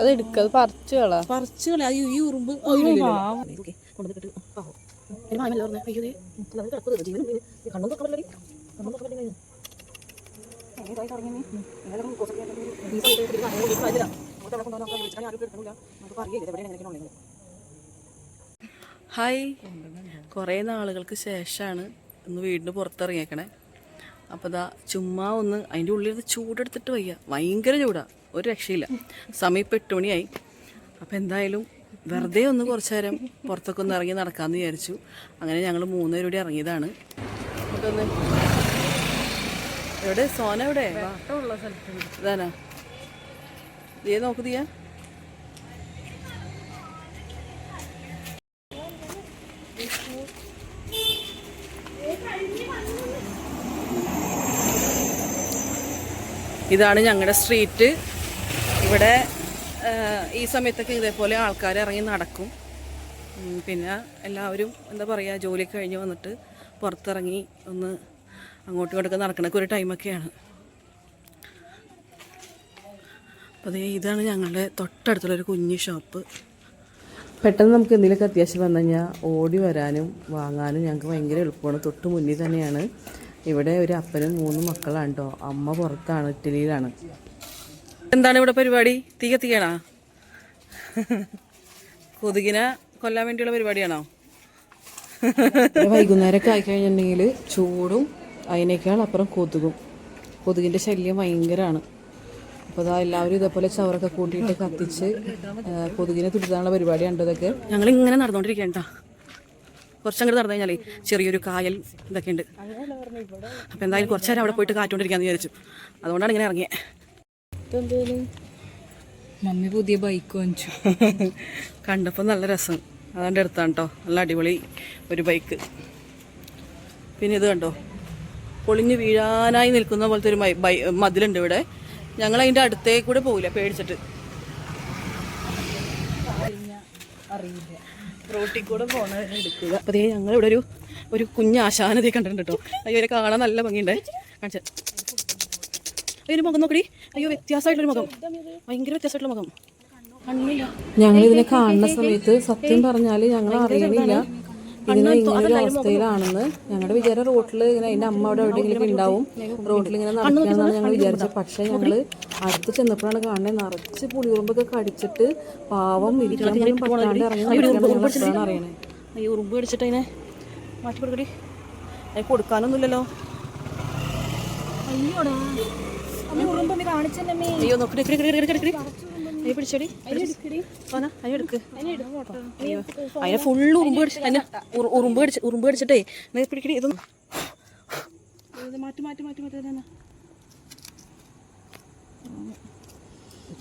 അത് എടുക്ക അത് പറിച്ചു കളാ. പറിച്ചു കളാ ഈ ഈ ഉറുമ്പ്. ഹായ്. കുറേ നാളുകൾക്ക് ശേഷമാണ് ഇന്ന് വീടിന് പുറത്തിറങ്ങിയേക്കണേ. അപ്പോൾ ദാ ചുമ്മാ ഒന്ന് അതിന്റെ ഉള്ളിൽ ചൂടെടുത്തിട്ട് വയ്യ. ഭയങ്കര ചൂടാ. ഒരു രക്ഷയില്ല. സമയം ഇപ്പം എട്ട് മണിയായി. അപ്പോൾ എന്തായാലും വെറുതെ ഒന്ന് കുറച്ച് നേരം പുറത്തൊക്കെ ഒന്ന് ഇറങ്ങി നടക്കാമെന്ന് വിചാരിച്ചു. അങ്ങനെ ഞങ്ങൾ മൂന്നുപേരൂടെ ഇറങ്ങിയതാണ്. എവിടെ? സോന എവിടെ? ഇതാനാ. നീ നോക്ക് ദിയ. ഇതാണ് ഞങ്ങളുടെ സ്ട്രീറ്റ്. ഇവിടെ ഈ സമയത്തൊക്കെ ഇതേപോലെ ആൾക്കാർ ഇറങ്ങി നടക്കും. പിന്നെ എല്ലാവരും എന്താ പറയുക ജോലി കഴിഞ്ഞ് വന്നിട്ട് പുറത്തിറങ്ങി ഒന്ന് അങ്ങോട്ടും ഇങ്ങോട്ടൊക്കെ നടക്കണൊക്കെ ഒരു ടൈമൊക്കെയാണ്. അപ്പോൾ അതേ ഇതാണ് ഞങ്ങളുടെ തൊട്ടടുത്തുള്ളൊരു കുഞ്ഞു ഷോപ്പ്. പെട്ടെന്ന് നമുക്ക് എന്തെങ്കിലുമൊക്കെ അത്യാവശ്യം വന്നു കഴിഞ്ഞാൽ ഓടി വരാനും വാങ്ങാനും ഞങ്ങൾക്ക് ഭയങ്കര എളുപ്പമാണ്. തൊട്ട് മുന്നിൽ തന്നെയാണ്. ഇവിടെ ഒരു അപ്പനും മൂന്ന് മക്കളാണ് കേട്ടോ. അമ്മ പുറത്താണ് ഇറ്റലിയിലാണ്. എന്താണ് ഇവിടെ പരിപാടി? തീ കത്തിക്കണോ കൊതുകിനെ കൊല്ലാൻ വേണ്ടിയുള്ള പരിപാടിയാണോ? വൈകുന്നേരമൊക്കെ ആയിക്കഴിഞ്ഞിട്ടുണ്ടെങ്കിൽ ചൂടും അതിനേക്കാൾ അപ്പുറം കൊതുകും. കൊതുകിന്റെ ശല്യം ഭയങ്കരമാണ്. അപ്പോൾ അതാ എല്ലാവരും ഇതേപോലെ ചവറൊക്കെ കൂട്ടിയിട്ട് കത്തിച്ച് കൊതുകിനെ തുരുത്താനുള്ള പരിപാടിയാണ് ഇതൊക്കെ. ഞങ്ങൾ ഇങ്ങനെ നടന്നുകൊണ്ടിരിക്കണ്ട കുറച്ചങ്ങോട്ട് നടന്നു കഴിഞ്ഞാലേ ചെറിയൊരു കായൽ ഇതൊക്കെ ഉണ്ട് അപ്പോൾ എന്തായാലും കുറച്ചേരം അവിടെ പോയിട്ട് കാറ്റുകൊണ്ടിരിക്കാന്ന് വിചാരിച്ചു. അതുകൊണ്ടാണ് ഇങ്ങനെ ഇറങ്ങിയത് മമ്മി പുതിയ ബൈക്ക് വാങ്ങിച്ചു. കണ്ടപ്പോൾ നല്ല രസം. അതുകൊണ്ട് എടുത്താണ് കേട്ടോ നല്ല അടിപൊളി ഒരു ബൈക്ക് പിന്നെ ഇത് കണ്ടോ? പൊളിഞ്ഞ് വീഴാനായി നിൽക്കുന്ന പോലത്തെ ഒരു ബൈ മതിലുണ്ട് ഇവിടെ. ഞങ്ങൾ അതിന്റെ അടുത്തേക്ക് കൂടെ പോകില്ല പേടിച്ചിട്ട്. റോട്ടിൽ കൂടെ എടുക്കുക. അപ്പോൾ ഞങ്ങൾ ഇവിടെ ഒരു ഒരു കുഞ്ഞ് ആശാനതയെ കണ്ടിട്ടുണ്ട് കേട്ടോ അയ്യോ കാണാൻ നല്ല ഭംഗിയുണ്ട്. കാണിച്ച അയ്യോ മുഖം നോക്കടി. അയ്യോ വ്യത്യാസമായിട്ടൊരു മുഖം. ഭയങ്കര വ്യത്യാസമായിട്ടുള്ള മുഖം. ഞങ്ങൾ ഇതിനെ കാണുന്ന സമയത്ത് സത്യം പറഞ്ഞാൽ ഞങ്ങൾ അറിയണില്ല. ഇതിനെ ഇങ്ങനെ ഒരു അവസ്ഥയിലാണെന്ന് ഞങ്ങളുടെ വിചാരം റോട്ടിൽ ഇങ്ങനെ അതിന്റെ അമ്മ അവിടെ എവിടെയെങ്കിലും ഉണ്ടാവും. റോട്ടിൽ ഇങ്ങനെ നടക്കാന്നാണ് ഞങ്ങൾ വിചാരിച്ചത്. പക്ഷെ ഞങ്ങൾ അടുത്ത് ചെന്നപ്പോഴാണ് കാണുന്നത് നിറച്ച് പുളിയുറുമ്പൊക്കെ കടിച്ചിട്ട് പാവം ഇരിക്കാൻ പോലും പറ്റാണ്ട് ഇറങ്ങി നടക്കുകയാണ് അറിയണേ. ഈ ഉറുമ്പ് കടിച്ചിട്ട് അതിനെ മാറ്റി കൊടുക്കടി. അതിന് കൊടുക്കാനൊന്നുമില്ലല്ലോ. അയ്യോ നോക്കി പിടിച്ചടി അതിനെ ഫുള്ള് ഉറുമ്പ് കടിച്ച് അതിനെ ഉറു- ഉറുമ്പ് കടിച്ച് ഉറുമ്പ് കടിച്ചിട്ടേ പിടിക്കടി ഇതൊന്നും. ഇത് മാറ്റി മാറ്റി മാറ്റി മാറ്റി തന്നെ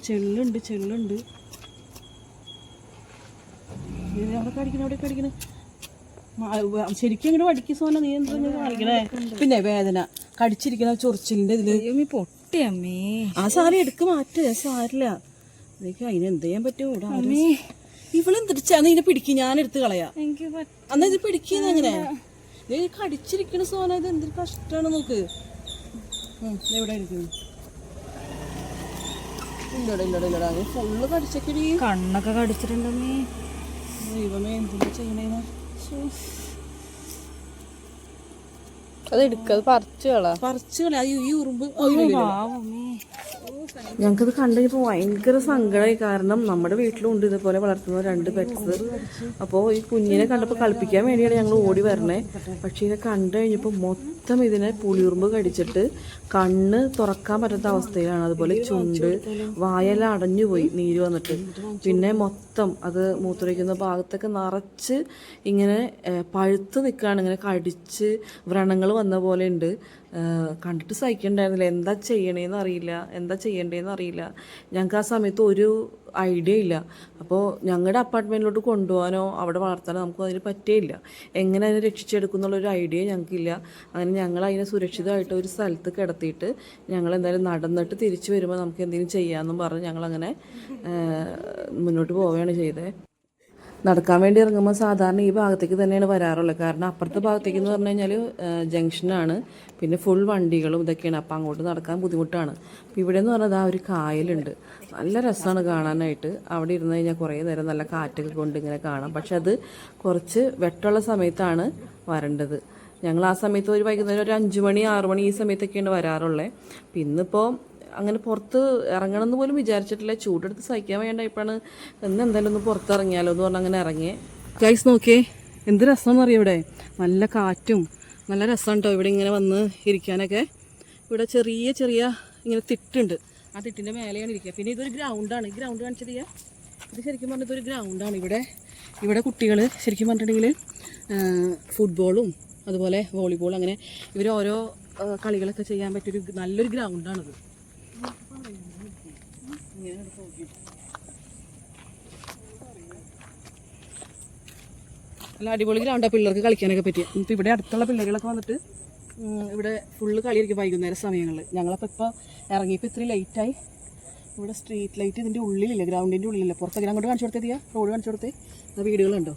ചെള്ളുണ്ട് ചെള്ളുണ്ട്. ഇത് അവിടെ കടിക്കണ അവിടെ കടിക്കണ. ശരിക്കും ഇങ്ങോട്ട് വടിക്ക് സോന നീ എന്താ ഇങ്ങനെ കാണിക്കണേ? പിന്നെ വേദന. കടിച്ചിരിക്കണ ചൊറിച്ചിലിന്റെ ഇതിൽ അമ്മേ ആ സാരി എടുക്ക് മാറ്റ് സാരില്ല എനിക്ക് അതിന് എന്ത് ചെയ്യാൻ പറ്റും? ഇവിടെ അമ്മേ. ഇവളെന്തിരിച്ചാ? നീ ഇതിനെ പിടിക്കും ഞാൻ എടുത്ത് കളയാ. എനിക്ക് അന്ന് ഇത് പിടിക്കുന്ന എങ്ങനെ നീ കടിച്ചിരിക്കണ സോന ഇത് എന്തൊരു കഷ്ടമാണ് നോക്ക്. എവിടെ ഇരിക്കുന്നു ഇല്ലടാ ഇല്ലടാ ഇല്ലടാ. നീ ഫുള്ള് കടിച്ചൊക്കെ കണ്ണൊക്കെ കടിച്ചിട്ടുണ്ടെന്നേ ദൈവമേ എന്തിനാ ചെയ്യണേന്ന്? അത് എടുക്ക അത് പറിച്ചു കളാ. പറിച്ചു കളയാ ഈ ഈ ഉറുമ്പ് പാവമ്മേ ഞങ്ങൾക്കത് കണ്ടുകഴിഞ്ഞപ്പോൾ ഭയങ്കര സങ്കടമായി കാരണം നമ്മുടെ വീട്ടിലും ഉണ്ട് ഇതുപോലെ വളർത്തുന്ന രണ്ട് പെറ്റ്സ് അപ്പോൾ ഈ കുഞ്ഞിനെ കണ്ടപ്പോൾ കളിപ്പിക്കാൻ വേണ്ടിയാണ് ഞങ്ങൾ ഓടി വരണേ. പക്ഷേ ഇതിനെ കണ്ടു കഴിഞ്ഞപ്പോൾ മൊത്തം ഇതിനെ പുളിയുറുമ്പ് കടിച്ചിട്ട് കണ്ണ് തുറക്കാൻ പറ്റാത്ത അവസ്ഥയിലാണ്. അതുപോലെ ചുണ്ട് വായെല്ലാം അടഞ്ഞുപോയി നീര് വന്നിട്ട്. പിന്നെ മൊത്തം അത് മൂത്രയ്ക്കുന്ന ഭാഗത്തൊക്കെ നിറച്ച് ഇങ്ങനെ പഴുത്ത് നിൽക്കുകയാണ് ഇങ്ങനെ കടിച്ച് വ്രണങ്ങൾ വന്ന പോലെ ഉണ്ട്. കണ്ടിട്ട് സഹിക്കണ്ടായിരുന്നില്ല. എന്താ ചെയ്യണേന്ന് അറിയില്ല. എന്താ ചെയ്യണ്ടേന്ന് അറിയില്ല. ഞങ്ങൾക്ക് ആ സമയത്ത് ഒരു ഐഡിയ ഇല്ല. അപ്പോൾ ഞങ്ങളുടെ അപ്പാർട്ട്മെന്റിലോട്ട് കൊണ്ടുപോകാനോ അവിടെ വളർത്താനോ നമുക്ക് അതിന് പറ്റേയില്ല എങ്ങനെ അതിനെ രക്ഷിച്ചെടുക്കുന്നുള്ളൊരു ഐഡിയ ഞങ്ങൾക്കില്ല അങ്ങനെ ഞങ്ങൾ അതിനെ സുരക്ഷിതമായിട്ട് ഒരു സ്ഥലത്ത് കിടത്തിയിട്ട് ഞങ്ങൾ എന്തായാലും നടന്നിട്ട് തിരിച്ചു വരുമ്പോൾ നമുക്ക് എന്തെങ്കിലും ചെയ്യാമെന്നും പറഞ്ഞ് ഞങ്ങളങ്ങനെ മുന്നോട്ട് പോവുകയാണ് ചെയ്തത് നടക്കാൻ വേണ്ടി ഇറങ്ങുമ്പോൾ സാധാരണ ഈ ഭാഗത്തേക്ക് തന്നെയാണ് വരാറുള്ളത്. കാരണം അപ്പുറത്തെ ഭാഗത്തേക്ക് എന്ന് പറഞ്ഞു കഴിഞ്ഞാൽ ജംഗ്ഷനാണ്. പിന്നെ ഫുൾ വണ്ടികളും ഇതൊക്കെയാണ്. അപ്പോൾ അങ്ങോട്ട് നടക്കാൻ ബുദ്ധിമുട്ടാണ്. അപ്പോൾ ഇവിടെ എന്ന് പറഞ്ഞാൽ ആ ഒരു കായലുണ്ട്. നല്ല രസമാണ് കാണാനായിട്ട്. അവിടെ ഇരുന്ന് കഴിഞ്ഞാൽ കുറേ നേരം നല്ല കാറ്റൊക്കെ കൊണ്ട് ഇങ്ങനെ കാണാം. പക്ഷെ അത് കുറച്ച് വെട്ടമുള്ള സമയത്താണ് വരേണ്ടത്. ഞങ്ങൾ ആ സമയത്ത് ഒരു വൈകുന്നേരം ഒരു അഞ്ച് മണി ആറ് മണി ഈ സമയത്തൊക്കെയാണ് വരാറുള്ളത് പിന്നിപ്പോൾ അങ്ങനെ പുറത്ത് ഇറങ്ങണം എന്ന് പോലും വിചാരിച്ചിട്ടില്ല. ചൂടെടുത്ത് സഹിക്കാൻ വേണ്ടായപ്പോഴാണ് ഇന്ന് എന്തായാലും ഒന്ന് പുറത്തിറങ്ങിയാലോ എന്ന് പറഞ്ഞ് അങ്ങനെ ഇറങ്ങിയേ. ഗൈസ് നോക്കിയേ എന്ത് രസമെന്ന് അറിയാം ഇവിടെ? നല്ല കാറ്റും നല്ല രസമാണ് കേട്ടോ ഇവിടെ ഇങ്ങനെ വന്ന് ഇരിക്കാനൊക്കെ? ഇവിടെ ചെറിയ ചെറിയ ഇങ്ങനെ തിട്ടുണ്ട്. ആ തിട്ടിന്റെ മേലെയാണ് ഇരിക്കുക. പിന്നെ ഇതൊരു ഗ്രൗണ്ടാണ് ഈ ഗ്രൗണ്ട് കാണിച്ചത് ഇത് ശരിക്കും പറഞ്ഞാൽ ഇതൊരു ഗ്രൗണ്ടാണ് ഇവിടെ. ഇവിടെ കുട്ടികൾ ശരിക്കും പറഞ്ഞിട്ടുണ്ടെങ്കിൽ ഫുട്ബോളും അതുപോലെ വോളിബോൾ അങ്ങനെ ഇവർ ഓരോ കളികളൊക്കെ ചെയ്യാൻ പറ്റിയൊരു നല്ലൊരു ഗ്രൗണ്ടാണിത് നല്ല അടിപൊളി ഗ്രൗണ്ടാണ് പിള്ളേർക്ക് കളിക്കാനൊക്കെ പറ്റിയ. ഇപ്പം ഇവിടെ അടുത്തുള്ള പിള്ളേരുകളൊക്കെ വന്നിട്ട് ഇവിടെ ഫുള്ള് കളിയായിരിക്കും വൈകുന്നേര സമയങ്ങളിൽ ഞങ്ങളപ്പോൾ ഇപ്പോൾ ഇറങ്ങിയപ്പോൾ ഇത്രയും ലൈറ്റായി ഇവിടെ സ്ട്രീറ്റ് ലൈറ്റ് ഇതിന്റെ ഉള്ളിലില്ല ഗ്രൗണ്ടിന്റെ ഉള്ളിലില്ല. പുറത്തേക്ക് അങ്ങോട്ട് കാണിച്ചു കൊടുത്തേ റോഡ് കാണിച്ചു കൊടുത്തേ? ആ വീടുകളുണ്ടോ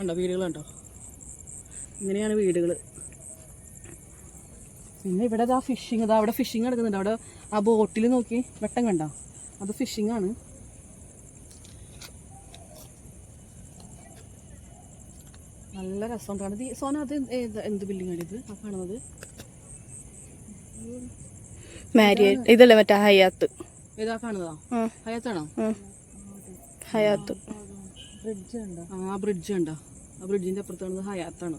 ഉണ്ടോ വീടുകളുണ്ടോ ഇങ്ങനെയാണ് വീടുകൾ പിന്നെ ഇവിടെ ഇതാ ഫിഷിങ് ഇതാ അവിടെ ഫിഷിങ് നടക്കുന്നുണ്ട്. അവിടെ ആ ബോട്ടിൽ നോക്കി. വെട്ടം കണ്ടോ? അത് ഫിഷിംഗ് ആണ് നല്ല രസമുണ്ടാണ് കാണുന്നത് ഈ- സോന അത് ഏത് എന്ത് ബിൽഡിംഗ് ആണ് ഇത് ആ കാണുന്നത് മാരിയറ്റ് ഇതല്ലേ മറ്റേ ഹയാത്ത് ഏതാ കാണുന്നതാ ഹയാത്താണോ ഹയാത്ത് ബ്രിഡ്ജ് ഉണ്ടോ ആ ബ്രിഡ്ജ് ഉണ്ടോ ആ ബ്രിഡ്ജിന്റെ അപ്പുറത്താണ് ഹയാത്താണ്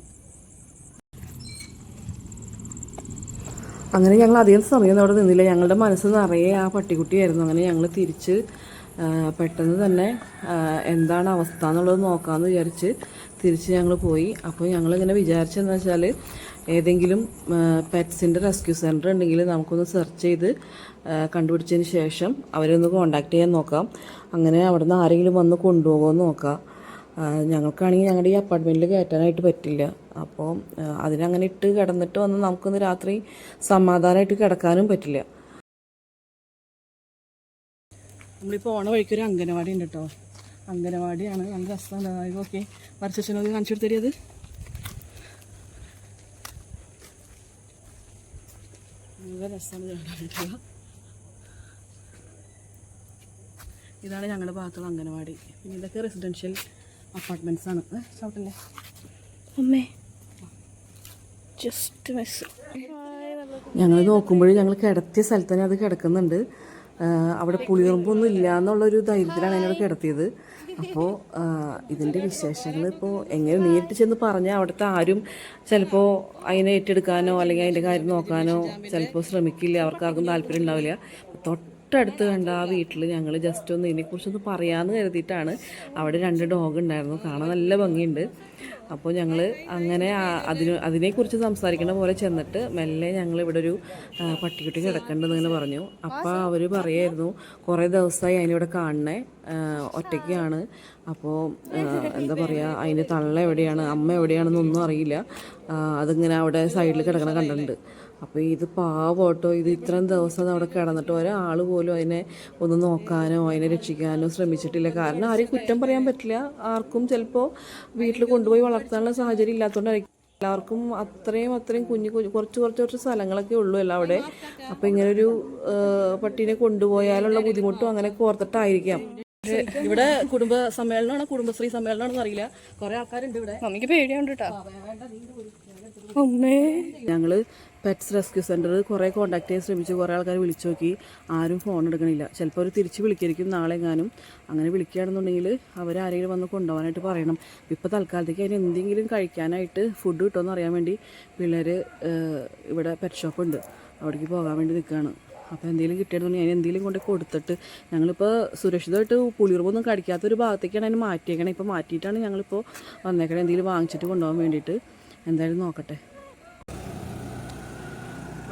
അങ്ങനെ ഞങ്ങൾ അധികം സമയം അവിടെ നിന്നില്ല. ഞങ്ങളുടെ മനസ്സ് നിറയെ ആ പട്ടിക്കുട്ടിയായിരുന്നു. അങ്ങനെ ഞങ്ങൾ തിരിച്ച് പെട്ടെന്ന് തന്നെ എന്താണ് അവസ്ഥ എന്നുള്ളത് നോക്കാമെന്ന് വിചാരിച്ച് തിരിച്ച് ഞങ്ങൾ പോയി. അപ്പോൾ ഞങ്ങൾ ഞങ്ങളിങ്ങനെ വിചാരിച്ചതെന്ന് വെച്ചാൽ ഏതെങ്കിലും പെറ്റ്സിന്റെ റെസ്ക്യൂ സെന്റർ ഉണ്ടെങ്കിൽ നമുക്കൊന്ന് സെർച്ച് ചെയ്ത് കണ്ടുപിടിച്ചതിന് ശേഷം അവരെ ഒന്ന് കോണ്ടാക്ട് ചെയ്യാൻ നോക്കാം. അങ്ങനെ അവിടെ നിന്ന് ആരെങ്കിലും വന്ന് കൊണ്ടുപോകുമോ നോക്കാം. ഞങ്ങൾക്കാണെങ്കിൽ ഞങ്ങളുടെ ഈ അപ്പാർട്ട്മെന്റിൽ കയറ്റാനായിട്ട് പറ്റില്ല. അപ്പോൾ അതിനങ്ങനെ ഇട്ട് കിടന്നിട്ട് വന്ന് നമുക്കൊന്ന് രാത്രി സമാധാനമായിട്ട് കിടക്കാനും പറ്റില്ല. നമ്മളിപ്പോൾ ഓണ വഴിക്ക് ഒരു അംഗനവാടി ഉണ്ട് കേട്ടോ അംഗനവാടിയാണ്. നല്ല രസമാണ് ഓക്കെ വർഷനോക്ക് കാണിച്ചു കൊടുത്തരിയത് നല്ല രസമാണ് ഇതാണ് ഞങ്ങളുടെ ഭാഗത്തുള്ള അംഗനവാടി. പിന്നെ ഇതൊക്കെ റെസിഡൻഷ്യൽ അപ്പാർട്ട്മെന്റ്സാണ് ചവിട്ടല്ലേ? അമ്മേ ജസ്റ്റ് മിസ് ഞങ്ങൾ നോക്കുമ്പോഴും ഞങ്ങൾ കിടത്തിയ സ്ഥലത്ത് തന്നെ അത് കിടക്കുന്നുണ്ട്. അവിടെ പുളിയുറുമ്പൊന്നും ഇല്ല എന്നുള്ളൊരു ധൈര്യത്തിലാണ് എന്നോട് കിടത്തിയത്. അപ്പോൾ ഇതിന്റെ വിശേഷങ്ങൾ ഇപ്പോൾ എങ്ങനെ നേരിട്ട് ചെന്ന് പറഞ്ഞാൽ അവിടുത്തെ ആരും ചിലപ്പോൾ അതിനെ ഏറ്റെടുക്കാനോ അല്ലെങ്കിൽ അതിന്റെ കാര്യം നോക്കാനോ ചിലപ്പോൾ ശ്രമിക്കില്ല. അവർക്ക് ആർക്കും താല്പര്യം ഉണ്ടാവില്ല. തൊട്ടടുത്ത് കണ്ട ആ വീട്ടിൽ ഞങ്ങൾ ജസ്റ്റ് ഒന്ന് ഇതിനെക്കുറിച്ചൊന്ന് പറയാമെന്ന് കരുതിയിട്ടാണ് അവിടെ രണ്ട് ഡോഗ് ഉണ്ടായിരുന്നു. കാണാൻ നല്ല ഭംഗിയുണ്ട്. അപ്പോൾ ഞങ്ങൾ അങ്ങനെ അതിന് അതിനെക്കുറിച്ച് സംസാരിക്കുന്ന പോലെ ചെന്നിട്ട് മെല്ലെ ഞങ്ങൾ ഇവിടെ ഒരു പട്ടിക്കുട്ടി കിടക്കേണ്ടതെന്ന് ഇങ്ങനെ പറഞ്ഞു. അപ്പോൾ അവർ പറയായിരുന്നു കുറേ ദിവസമായി അതിനിവിടെ കാണണേ. ഒറ്റയ്ക്കാണ്. അപ്പോൾ എന്താ പറയുക അതിന്റെ തള്ള എവിടെയാണ് അമ്മ എവിടെയാണെന്നൊന്നും അറിയില്ല. അതിങ്ങനെ അവിടെ സൈഡിൽ കിടക്കണ കണ്ടിട്ടുണ്ട്. അപ്പോൾ ഇത് പാവോട്ടോ ഇത് ഇത്രയും ദിവസം അവിടെ കിടന്നിട്ട് ഒരാൾ പോലും അതിനെ ഒന്ന് നോക്കാനോ അതിനെ രക്ഷിക്കാനോ ശ്രമിച്ചിട്ടില്ല. കാരണം ആരെയും കുറ്റം പറയാൻ പറ്റില്ല. ആർക്കും ചിലപ്പോൾ വീട്ടിൽ കൊണ്ടുപോയി വളർത്താനുള്ള സാഹചര്യം ഇല്ലാത്തതുകൊണ്ടായിരിക്കും എല്ലാവർക്കും അത്രയും അത്രയും കുഞ്ഞു കുഞ്ഞു കുറച്ച് കുറച്ച് കുറച്ച് സ്ഥലങ്ങളൊക്കെ ഉള്ളൂ അല്ല അവിടെ. അപ്പോൾ ഇങ്ങനൊരു ഒരു പട്ടീനെ കൊണ്ടുപോയാലുള്ള ബുദ്ധിമുട്ടും അങ്ങനെ ഓർത്തിട്ടായിരിക്കാം. ഇവിടെ കുടുംബ സമ്മേളനമാണോ? കുടുംബശ്രീ സമ്മേളനമാണെന്ന് അറിയില്ല. കുറേ ആൾക്കാരുണ്ട് ഇവിടെ. നമുക്ക് പേടിയുണ്ട് കേട്ടോ ഞങ്ങൾ പെറ്റ്സ് റെസ്ക്യൂ സെന്റർ കുറേ കോൺടാക്ട് ചെയ്യാൻ ശ്രമിച്ചു. കുറേ ആൾക്കാർ വിളിച്ചു നോക്കി. ആരും ഫോൺ എടുക്കണില്ല. ചിലപ്പോൾ അവർ തിരിച്ച് വിളിക്കായിരിക്കും നാളെ എങ്ങാനും. അങ്ങനെ വിളിക്കുകയാണെന്നുണ്ടെങ്കിൽ അവരാരെങ്കിലും വന്ന് കൊണ്ടുപോകാനായിട്ട് പറയണം. ഇപ്പോൾ തൽക്കാലത്തേക്ക് അതിന് എന്തെങ്കിലും കഴിക്കാനായിട്ട് ഫുഡ് കിട്ടുമെന്ന് അറിയാൻ വേണ്ടി പിള്ളേർ ഇവിടെ പെറ്റ് ഷോപ്പ് ഉണ്ട്. അവിടേക്ക് പോകാൻ വേണ്ടി നിൽക്കുകയാണ്. അപ്പോൾ എന്തെങ്കിലും കിട്ടിയിട്ടുണ്ടെങ്കിൽ അതിന് എന്തെങ്കിലും കൊണ്ട് കൊടുത്തിട്ട് ഞങ്ങളിപ്പോൾ സുരക്ഷിതമായിട്ട് കടിക്കാത്ത കടിക്കാത്തൊരു ഭാഗത്തേക്കാണ് അതിന് മാറ്റിയേക്കണേ. ഇപ്പോൾ മാറ്റിയിട്ടാണ് ഞങ്ങളിപ്പോൾ വന്നേക്കണേ. എന്തെങ്കിലും വാങ്ങിച്ചിട്ട് കൊണ്ടുപോകാൻ വേണ്ടിയിട്ട്. എന്തായാലും നോക്കട്ടെ.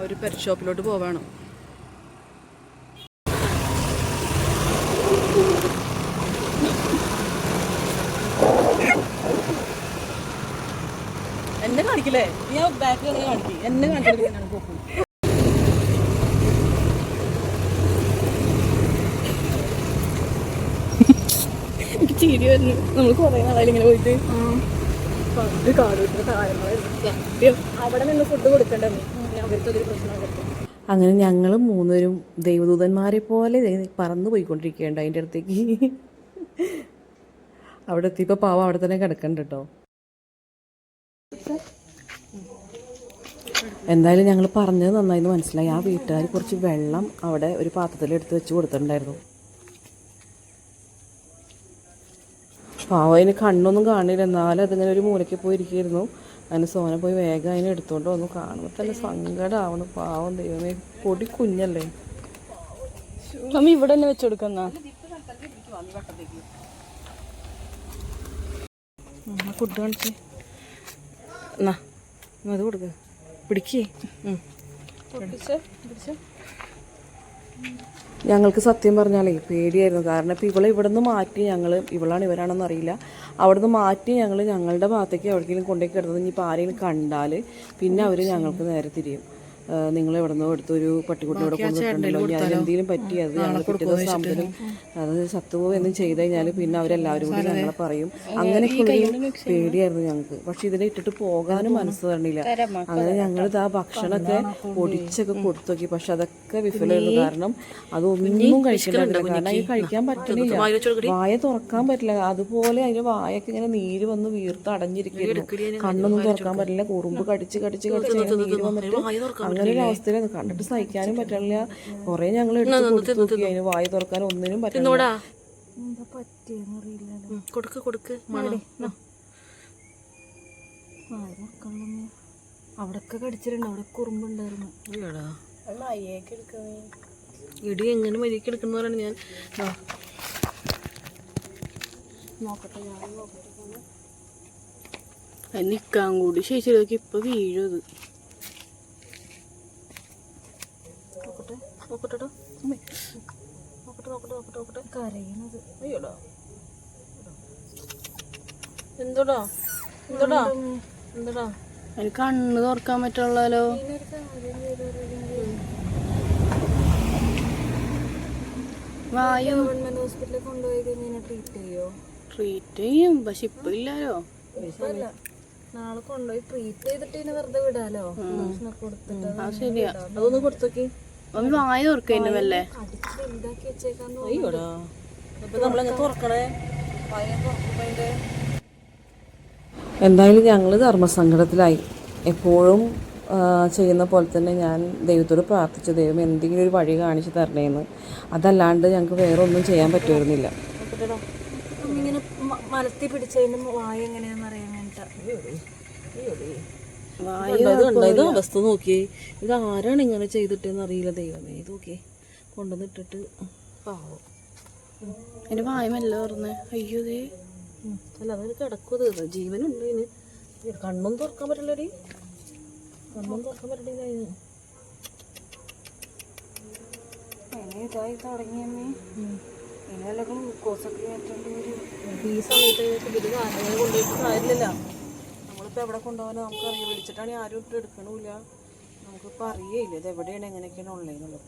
ഒരു പെറ്റ് ഷോപ്പിലോട്ട് പോവാണ്. എന്നെ കാണിക്കില്ലേ? ഞാൻ ബാക്ക് കാണിക്കും. എന്നെ കാണിക്കില്ല ചിരി വരുന്നു. നമ്മൾ കുറേ നാളായി ഇങ്ങനെ പോയിട്ട്. പണ്ട് കാട് കിട്ടുന്ന താരങ്ങളായിരുന്നു അവിടെ നിന്ന് ഫുഡ് കൊടുക്കണ്ടെന്ന് അങ്ങനെ ഞങ്ങൾ മൂന്നുപേരും ദൈവദൂതന്മാരെ പോലെ പറന്നു പോയിക്കൊണ്ടിരിക്കുകയുണ്ട് അതിന്റെ അടുത്തേക്ക്. അവിടെ എത്തിയപ്പോൾ പാവം അവിടെ തന്നെ കിടക്കണ്ട കേട്ടോ. എന്തായാലും ഞങ്ങൾ പറഞ്ഞത് നന്നായിരുന്നു മനസ്സിലായി. ആ വീട്ടുകാർ കുറച്ച് വെള്ളം അവിടെ ഒരു പാത്രത്തിൽ എടുത്ത് വെച്ച് കൊടുത്തിട്ടുണ്ടായിരുന്നു. പാവം അതിന് കണ്ണൊന്നും കാണില്ല. എന്നാലും അതിങ്ങനെ ഒരു മൂലയ്ക്ക് പോയി അതിന് സോന പോയി വേഗം അതിനെ എടുത്തുകൊണ്ട് വന്നു. കാണുമ്പോൾ തന്നെ സങ്കടമാവണം പാവം ദൈവമേ പൊടി കുഞ്ഞല്ലേ. മമ്മി ഇവിടെ തന്നെ വെച്ച് കൊടുക്കുന്ന ഫുഡ് കാണിച്ച്. എന്നാ അത് കൊടുക്ക. പിടിക്കേ. ഞങ്ങൾക്ക് സത്യം പറഞ്ഞാലേ പേടിയായിരുന്നു. കാരണം ഇപ്പം ഇവളെ ഇവിടെ നിന്ന് മാറ്റി ഞങ്ങൾ ഇവളാണ് ഇവരാണെന്ന് അറിയില്ല. അവിടെ നിന്ന് മാറ്റി ഞങ്ങൾ ഞങ്ങളുടെ ഭാഗത്തേക്ക് എവിടെയെങ്കിലും കൊണ്ടുപോയി കിടന്നത് ഇനിയിപ്പോൾ ആരെങ്കിലും കണ്ടാൽ പിന്നെ അവർ ഞങ്ങൾക്ക് നേരെ തിരിയും. നിങ്ങൾ എവിടെ നിന്നോ എടുത്തൊരു പട്ടിക്കുട്ടി കൊണ്ടിട്ടുണ്ടല്ലോ ഇനി ഞാൻ എന്തെങ്കിലും പറ്റി? അത് ഞങ്ങൾ കിട്ടുന്ന ആകുമ്പോഴും അത് ചത്തുപോകും എന്നും ചെയ്ത് കഴിഞ്ഞാൽ പിന്നെ അവരെല്ലാവരും കൂടി ഞങ്ങളെ പറയും. അങ്ങനെയൊക്കെയും പേടിയായിരുന്നു ഞങ്ങൾക്ക്. പക്ഷെ ഇതിനെ ഇട്ടിട്ട് പോകാനും മനസ്സ് തരണില്ല അങ്ങനെ ഞങ്ങൾ ആ ഭക്ഷണമൊക്കെ പൊടിച്ചൊക്കെ കൊടുത്തു നോക്കി. പക്ഷെ അതൊക്കെ വിഫലമായിരുന്നു. കാരണം അതൊന്നും കഴിക്കുന്നുണ്ട് കാരണം അത് കഴിക്കാൻ പറ്റുന്നില്ല വായ തുറക്കാൻ പറ്റില്ല. അതുപോലെ അതിന്റെ വായൊക്കെ ഇങ്ങനെ നീര് വന്ന് വീർത്ത് അടഞ്ഞിരിക്കുന്നു. കണ്ണൊന്നും തുറക്കാൻ പറ്റില്ല. കുറുമ്പ് കടിച്ച് കടിച്ച് കടിച്ച് നീര് വന്നിട്ട് അങ്ങനെ ഒരു അവസ്ഥയിലായിരുന്നു. കണ്ടിട്ട് സഹിക്കാനും പറ്റണില്ല. കുറെ ഞങ്ങൾ എടുത്ത് കൊടുത്തു നോക്കി. അതിന് വായ തുറക്കാൻ ഒന്നിനും പറ്റില്ല കൊടുക്ക് കൊടുക്ക്. അവിടൊക്കെ കടിച്ചിട്ടുണ്ട്. അവിടെ കുറുമ്പുണ്ടായിരുന്നു. ഇടി എങ്ങനെ മരിക്ക് എടുക്കുന്നവരാണ് ഞാൻ. നോക്കട്ടെ നിക്കാൻ കൂടി. ശേഷി ഇപ്പൊ വീഴും നോക്കട്ടെടാ. അമ്മേ. നോക്കട്ടെ നോക്കട്ടെ നോക്കട്ടെ നോക്കട്ടെ. കരയണത്. അയ്യോടാ. എന്തോടാ? എന്തോടാ? എന്തോടാ? എനിക്ക് കണ്ണ് തുറക്കാൻ പറ്റുള്ളല്ലോ. വായു. ഗവൺമെന്റ് ഹോസ്പിറ്റലിൽ കൊണ്ടുപോയി കഴിഞ്ഞാൽ ട്രീറ്റ് ചെയ്യോ? ട്രീറ്റ് ചെയ്യും പക്ഷെ ഇപ്പൊ ഇല്ലാലോ നാളെ കൊണ്ടുപോയി ട്രീറ്റ് ചെയ്തിട്ട് വെറുതെ വിടാലോ? കൊടുത്തിട്ട് ആ ശരിയാ. അതൊന്ന് കൊടുത്തോക്കി. മമ്മി വായ തുറക്കുന്നു വെച്ചേക്കാന്ന് അയ്യോടാ. അപ്പൊ നമ്മളെങ്ങനെ തുറക്കണേ? എന്തായാലും ഞങ്ങൾ ധർമ്മസങ്കടത്തിലായി. എപ്പോഴും ചെയ്യുന്ന പോലെ തന്നെ ഞാൻ ദൈവത്തോട് പ്രാർത്ഥിച്ചു. ദൈവം എന്തെങ്കിലും ഒരു വഴി കാണിച്ചു തരണേന്ന്. അതല്ലാണ്ട് ഞങ്ങൾക്ക് വേറെ ഒന്നും ചെയ്യാൻ പറ്റുമായിരുന്നില്ല. ഇങ്ങനെ മലത്തി പിടിച്ചതിന്റെ വായ എങ്ങനെയാന്ന് അറിയാൻ വേണ്ടിട്ടാ. ഇത് അവസ്ഥ നോക്കിയേ. ഇത് ആരാണ് ഇങ്ങനെ ചെയ്തിട്ടെന്ന് അറിയില്ല ദൈവമേ. ഇത് നോക്കിയേ. കൊണ്ടുവന്നിട്ടിട്ട് പാവം. എന്റെ വായമല്ല പറഞ്ഞേ അയ്യോ ദേ. അല്ല അതൊരു കിടക്കുക ജീവനുണ്ട് ഇതിന് ഇത് കണ്ണും തുറക്കാൻ പറ്റില്ലടി. കണ്ണും തുറക്കാൻ പറ്റില്ല അതിന് ഇതായി തുടങ്ങിയമ്മേ ഇനി വല്ലതും കോസൊക്കെ വരും ഈ സമയത്ത് ഇത് കാര്യങ്ങൾ കൊണ്ടുപോയിട്ട് കാര്യമില്ല നമ്മളിപ്പോൾ എവിടെ കൊണ്ടുപോകാനോ നമുക്കറിയാം വിളിച്ചിട്ടാണെങ്കിൽ ആരും ഇട്ട് എടുക്കണമില്ല നമുക്കിപ്പോൾ അറിയയില്ല. ഇത് എവിടെയാണ്? എങ്ങനെയൊക്കെയാണ് ഉള്ളതെന്നുള്ളത്.